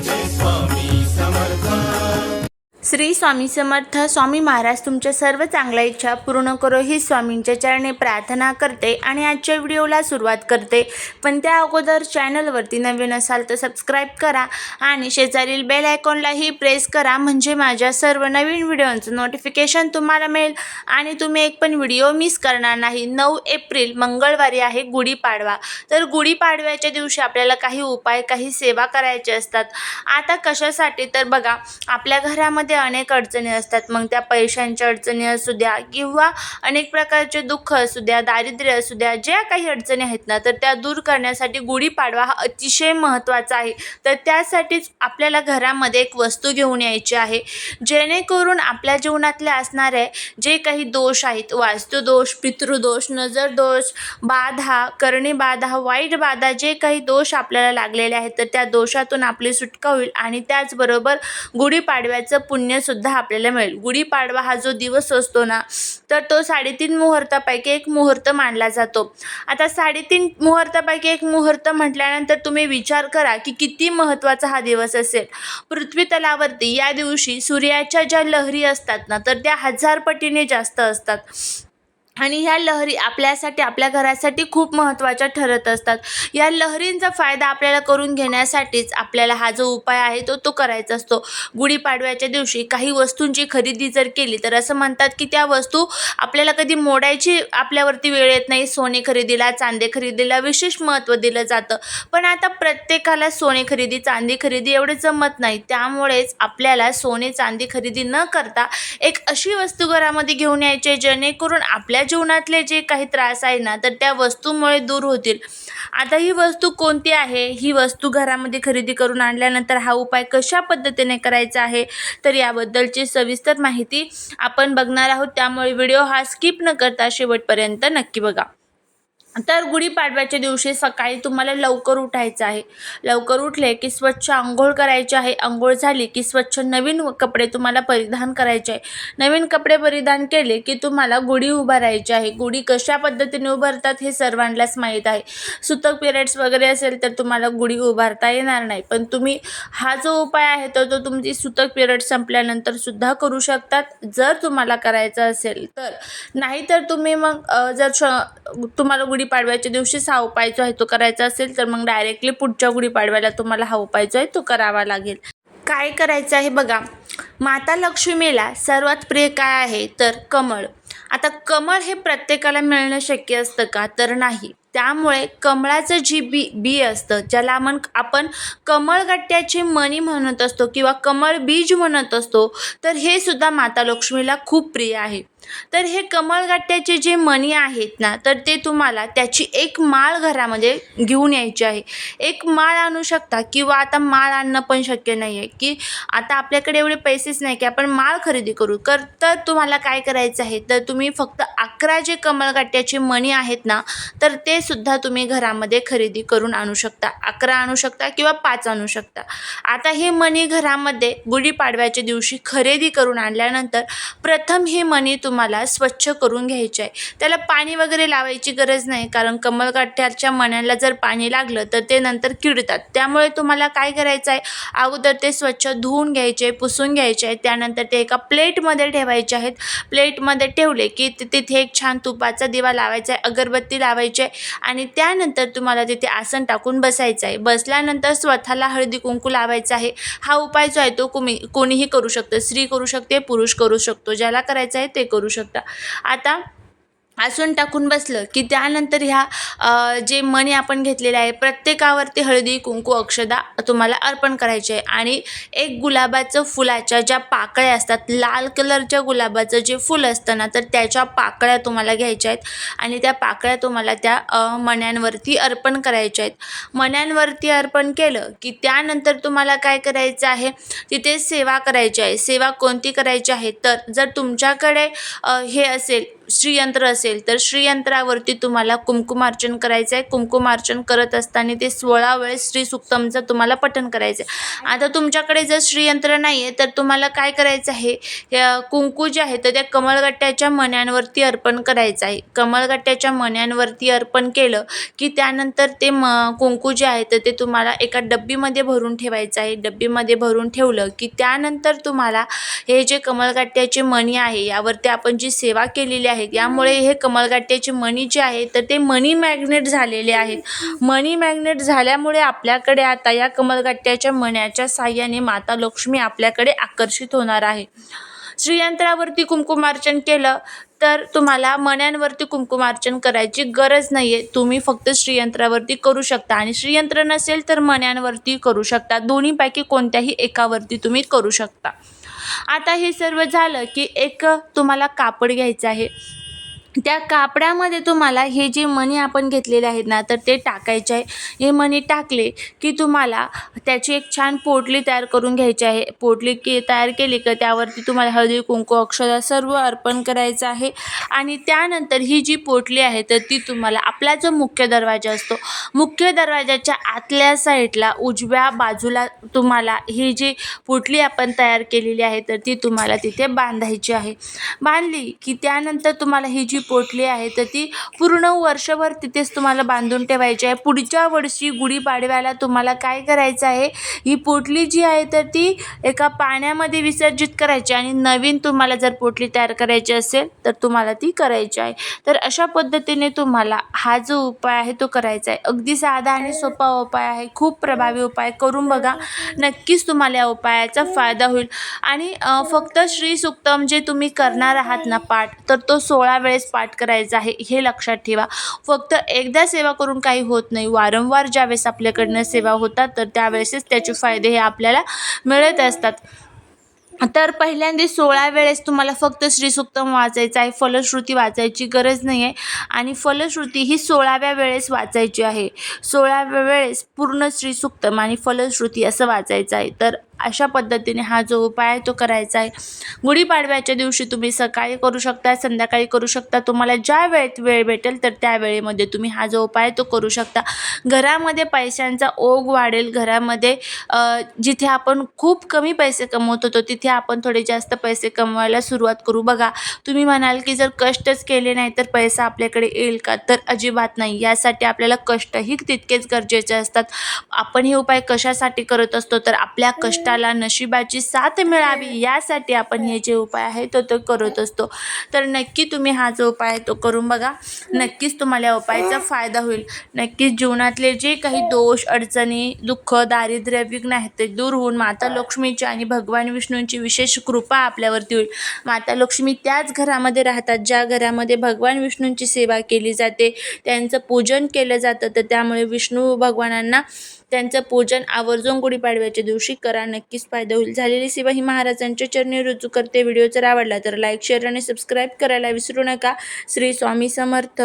this one. Shri Swami Samarth Swami Maharaj तुमच्या सर्व चांगल्या इच्छा पूर्ण करो ही स्वामींच्या चरणी प्रार्थना करते आणि आजच्या व्हिडिओला सुरुवात करते. पण त्या अगोदर चॅनलवरती नवीन असाल तर सबस्क्राईब करा आणि शेजारील बेल आयकॉनलाही प्रेस करा म्हणजे माझ्या सर्व नवीन व्हिडिओंचं नोटिफिकेशन तुम्हाला मिळेल. आणि तुम्ही एक पण व्हिडिओ मिस करणार नाही. नऊ एप्रिल मंगळवारी आहे गुढीपाडवा. तर गुढीपाडव्याच्या दिवशी आपल्याला काही उपाय काही सेवा करायचे असतात. आता कशासाठी? तर बघा आपल्या घरामध्ये अनेक अडचणी असतात. मग त्या पैशांच्या अडचणी असू द्या किंवा अनेक प्रकारचे दुःख असू द्या दारिद्र्य असू द्या ज्या काही अडचणी आहेत ना तर त्या दूर करण्यासाठी गुढीपाडवा हा अतिशय महत्त्वाचा आहे. तर त्यासाठीच आपल्याला घरामध्ये एक वस्तू घेऊन यायची आहे. जेणेकरून आपल्या जीवनातल्या असणारे जे काही दोष आहेत वास्तुदोष पितृदोष नजर दोष बाधा करणीबाधा वाईट बाधा जे काही दोष आपल्याला लागलेले आहेत तर त्या दोषातून आपली सुटका होईल आणि त्याचबरोबर गुढीपाडव्याचं पुण्यसुद्धा आपल्याला मिळेल. गुढीपाडवा हा जो दिवस असतो ना तर तो साडेतीन मुहूर्तापैकी एक मुहूर्त मानला जातो. आता साडेतीन मुहूर्तापैकी एक मुहूर्त म्हटल्यानंतर तुम्ही विचार करा की किती महत्त्वाचा हा दिवस असेल. पृथ्वी तलावरती या दिवशी सूर्याच्या ज्या लहरी असतात ना तर त्या हजार पटीने जास्त असतात. आणि ह्या लहरी आपल्यासाठी आपल्या घरासाठी खूप महत्त्वाच्या ठरत असतात. या लहरींचा फायदा आपल्याला करून घेण्यासाठीच आपल्याला हा जो उपाय आहे तो तो करायचा असतो. गुढीपाडव्याच्या दिवशी काही वस्तूंची खरेदी जर केली तर असं म्हणतात की त्या वस्तू आपल्याला कधी मोडायची आपल्यावरती वेळ येत नाही. सोने खरेदीला चांदी खरेदीला विशेष महत्त्व दिलं जातं. पण आता प्रत्येकाला सोने खरेदी चांदी खरेदी एवढे जमत नाही. त्यामुळेच आपल्याला सोने चांदी खरेदी न करता एक अशी वस्तू घरामध्ये घेऊन यायची आहे जेणेकरून आपल्या जीवनातले जे काही त्रास आहे ना तर त्या वस्तूमुळे दूर होतील. आता ही वस्तू कोणती आहे? ही वस्तू घरामध्ये खरेदी करून आणल्यानंतर हा उपाय कशा पद्धतीने करायचा आहे? तर याबद्दलची सविस्तर माहिती आपण बघणार आहोत. त्यामुळे व्हिडिओ हा स्किप न करता शेवटपर्यंत नक्की बघा. तर गुढीपाडव्याच्या दिवशी सकाळी तुम्हाला लवकर उठायचं आहे. लवकर उठले की स्वच्छ आंघोळ करायची आहे. आंघोळ झाली की स्वच्छ नवीन कपडे तुम्हाला परिधान करायचे आहे. नवीन कपडे परिधान केले की तुम्हाला गुढी उभारायची आहे. गुढी कशा पद्धतीने उभारतात हे सर्वांनाच माहीत आहे. सुतक पिरियड्स वगैरे असेल तर तुम्हाला गुढी उभारता येणार नाही. पण तुम्ही हा जो उपाय आहे तर तो तुमची सुतक पिरियड संपल्यानंतर सुद्धा करू शकतात जर तुम्हाला करायचं असेल तर. नाहीतर तुम्ही मग जर तुम्हाला तुम्हाला गुढीपाडव्याच्या दिवशीच हा उपाय जो आहे तो करायचा असेल तर मग डायरेक्टली पुढच्या गुढीपाडव्याला तुम्हाला हा उपाय जो आहे तो करावा लागेल. काय करायचं आहे बघा माता लक्ष्मीला सर्वात प्रिय काय आहे? तर कमळ. आता कमळ हे प्रत्येकाला मिळणं शक्य असतं का? तर नाही. त्यामुळे कमळाचं जी बी बी असतं ज्याला आपण आपण कमळगट्ट्याची मणी म्हणत असतो किंवा कमळ बीज म्हणत असतो तर हे सुद्धा माता लक्ष्मीला खूप प्रिय आहे. तर हे कमळगट्ट्याचे जे मणी आहेत ना तर ते तुम्हाला त्याची एक माळ घरामध्ये घेऊन यायची आहे. एक माळ आणू शकता किंवा आता माळ आणणं पण शक्य नाही आहे की आता आपल्याकडे एवढे पैसेच नाही की आपण माळ खरेदी करू. कर तर तुम्हाला काय करायचं आहे? तर तुम्ही फक्त अकरा जे कमळगट्ट्याचे मणी आहेत ना तर ते सुद्धा तुम्ही घरामध्ये खरेदी करून आणू शकता. अकरा आणू शकता किंवा पाच आणू शकता. आता हे मणी घरामध्ये गुढीपाडव्याच्या दिवशी खरेदी करून आणल्यानंतर प्रथम हे मणी तुम्हाला स्वच्छ करून घ्यायचे आहे. त्याला पाणी वगैरे लावायची गरज नाही कारण कमळगट्ट्याच्या मण्यांना जर पाणी लागलं तर ते नंतर किडतात. त्यामुळे तुम्हाला काय करायचं आहे? अगोदर ते स्वच्छ धुवून घ्यायचे पुसून घ्यायचे आहे. त्यानंतर ते एका प्लेटमध्ये ठेवायचे आहेत. प्लेटमध्ये ठेवले की तिथे एक छान तुपाचा दिवा लावायचा आहे अगरबत्ती लावायची आहे आणि त्यानंतर तुम्हाला तिथे आसन टाकून बसायचं आहे. बसल्यानंतर स्वतःला हळदी कुंकू लावायचा आहे. हा उपाय जो आहे तो कुमी कोणीही करू शकतं. स्त्री करू शकते पुरुष करू शकतो. ज्याला करायचं आहे ते करू करू शकता. आता आसून टाकून बसलं की त्यानंतर ह्या जे मणी आपण घेतलेले आहे प्रत्येकावरती हळदी कुंकू अक्षदा तुम्हाला अर्पण करायचे आहे. आणि एक गुलाबाचं फुलाच्या ज्या पाकळ्या असतात लाल कलरच्या गुलाबाचं जे फुल असतं ना तर त्याच्या पाकळ्या तुम्हाला घ्यायच्या आहेत. आणि त्या पाकळ्या तुम्हाला त्या मण्यांवरती अर्पण करायच्या आहेत. मण्यांवरती अर्पण केलं की त्यानंतर तुम्हाला काय करायचं आहे? तिथे सेवा करायची आहे. सेवा कोणती करायची आहे? तर जर तुमच्याकडे हे असेल श्रीयंत्र असेल तर श्रीयंत्रावरती तुम्हाला कुंकुमार्चन करायचं आहे. कुंकुमार्चन करत असताना ते सोळा वेळेस श्री सुक्तमचं तुम्हाला पठन करायचं आहे. आता तुमच्याकडे जर श्रीयंत्र नाही आहे तर तुम्हाला काय करायचं आहे? कुंकू जे आहे तर त्या कमळगट्ट्याच्या मण्यांवरती अर्पण करायचं आहे. कमळगट्ट्याच्या मण्यांवरती अर्पण केलं की त्यानंतर ते म कुंकू जे आहे तर ते तुम्हाला एका डब्बीमध्ये भरून ठेवायचं आहे. डब्बीमध्ये भरून ठेवलं की त्यानंतर तुम्हाला हे जे कमळगट्ट्याचे मणी आहे यावरती आपण जी सेवा केलेली आहे यामुळे हे कमळगट्ट्याचे मणी जे आहे तर ते मनी मॅग्नेट झालेले आहेत. मनी मॅग्नेट झाल्यामुळे आपल्याकडे आता या कमळगट्ट्याच्या मण्याच्या साह्याने माता लक्ष्मी आपल्याकडे आकर्षित होणार आहे. श्रीयंत्रावरती कुंकुमार्चन केलं तर तुम्हाला मण्यांवरती कुंकुमार्चन करायची गरज नाही आहे तुम्ही फक्त श्रीयंत्रावरती करू शकता. आणि श्रीयंत्र नसेल तर मण्यांवरती करू शकता. दोन्हीपैकी कोणत्याही एकावरती तुम्ही करू शकता. आता हे सर्व झालं की एक तुम्हाला कापड घ्यायचं आहे. त्या कापडामध्ये तुम्हाला हे जे मणी आपण घेतलेले आहेत ना तर ते टाकायचे आहे. हे मणी टाकले की तुम्हाला त्याची एक छान पोटली तयार करून घ्यायची आहे. पोटली के तयार केली का त्यावरती तुम्हाला हळदी कुंकू अक्षरा सर्व अर्पण करायचं आहे. आणि त्यानंतर ही जी पोटली आहे तर ती तुम्हाला आपला जो मुख्य दरवाजा असतो मुख्य दरवाजाच्या आतल्या साईडला उजव्या बाजूला तुम्हाला ही जी पोटली आपण तयार केलेली आहे तर ती तुम्हाला तिथे बांधायची आहे. बांधली की त्यानंतर तुम्हाला ही जी पोटली आहे तर ती पूर्ण वर्षभर तिथेच तुम्हाला बांधून ठेवायची आहे. पुढच्या वर्षी गुढीपाडव्याला तुम्हाला काय करायचं आहे? ही पोटली जी आहे तर ती एका पाण्यामध्ये विसर्जित करायची आणि नवीन तुम्हाला जर पोटली तयार करायची असेल तर तुम्हाला ती करायची आहे. तर अशा पद्धतीने तुम्हाला हा जो उपाय आहे तो करायचा आहे. अगदी साधा आणि सोपा उपाय आहे. खूप प्रभावी उपाय करून बघा. नक्कीच तुम्हाला या उपायाचा फायदा होईल. आणि फक्त श्री सुक्तम जे तुम्ही करणार आहात ना पाठ तर तो सोळा वेळेस पाठ करायचा आहे हे लक्षात ठेवा. फक्त एकदा सेवा करून काही होत नाही. वारंवार ज्यावेळेस आपल्याकडनं सेवा होतात तर त्यावेळेसच त्याचे फायदे हे आपल्याला मिळत असतात. तर पहिल्यांदा सोळा वेळेस तुम्हाला फक्त श्रीसुक्तम वाचायचं आहे फलश्रुती वाचायची गरज नाही आहे आणि फलश्रुती ही सोळाव्या वेळेस वाचायची आहे. सोळाव्या वेळेस पूर्ण श्रीसुक्तम आणि फलश्रुती असं वाचायचं आहे. तर अशा पद्धतीने हा जो उपाय आहे तो करायचा आहे. गुढीपाडव्याच्या दिवशी तुम्ही सकाळी करू शकता संध्याकाळी करू शकता. तुम्हाला ज्या वेळेत वेळ भेटेल तर त्या वेळेमध्ये तुम्ही हा जो उपाय तो करू शकता. घरामध्ये पैशांचा ओघ वाढेल. घरामध्ये जिथे आपण खूप कमी पैसे कमवत होतो तिथे आपण थोडे जास्त पैसे कमवायला सुरुवात करू. बघा तुम्ही म्हणाल की जर कष्टच केले नाही तर पैसा आपल्याकडे येईल का? तर अजिबात नाही. यासाठी आपल्याला कष्टही तितकेच गरजेचे असतात. आपण हे उपाय कशासाठी करत असतो? तर आपल्या कष्ट कष्टाला नशिबाची साथ मिळावी यासाठी आपण हे जे उपाय आहे तो तो करत असतो. तर नक्की तुम्ही हा जो उपाय आहे तो करून बघा. नक्कीच तुम्हाला या उपायाचा फायदा होईल. नक्कीच जीवनातले जे काही दोष अडचणी दुःख दारिद्र्य विघ्न आहेत ते दूर होऊन माता लक्ष्मीची आणि भगवान विष्णूंची विशेष कृपा आपल्यावरती होईल. माता लक्ष्मी त्याच घरामध्ये राहतात ज्या घरामध्ये भगवान विष्णूंची सेवा केली जाते. त्यांचं पूजन केलं जातं. तर त्यामुळे विष्णू भगवानांना त्यांचं पूजन आवर्जून गुढीपाडव्याच्या दिवशी करा. नक्कीच फायदा होईल. झालेली सेवा ही महाराजांच्या चरणी रुजू करते. व्हिडिओ जर आवडला तर लाईक शेअर आणि सबस्क्राईब करायला विसरू नका. श्री स्वामी समर्थ.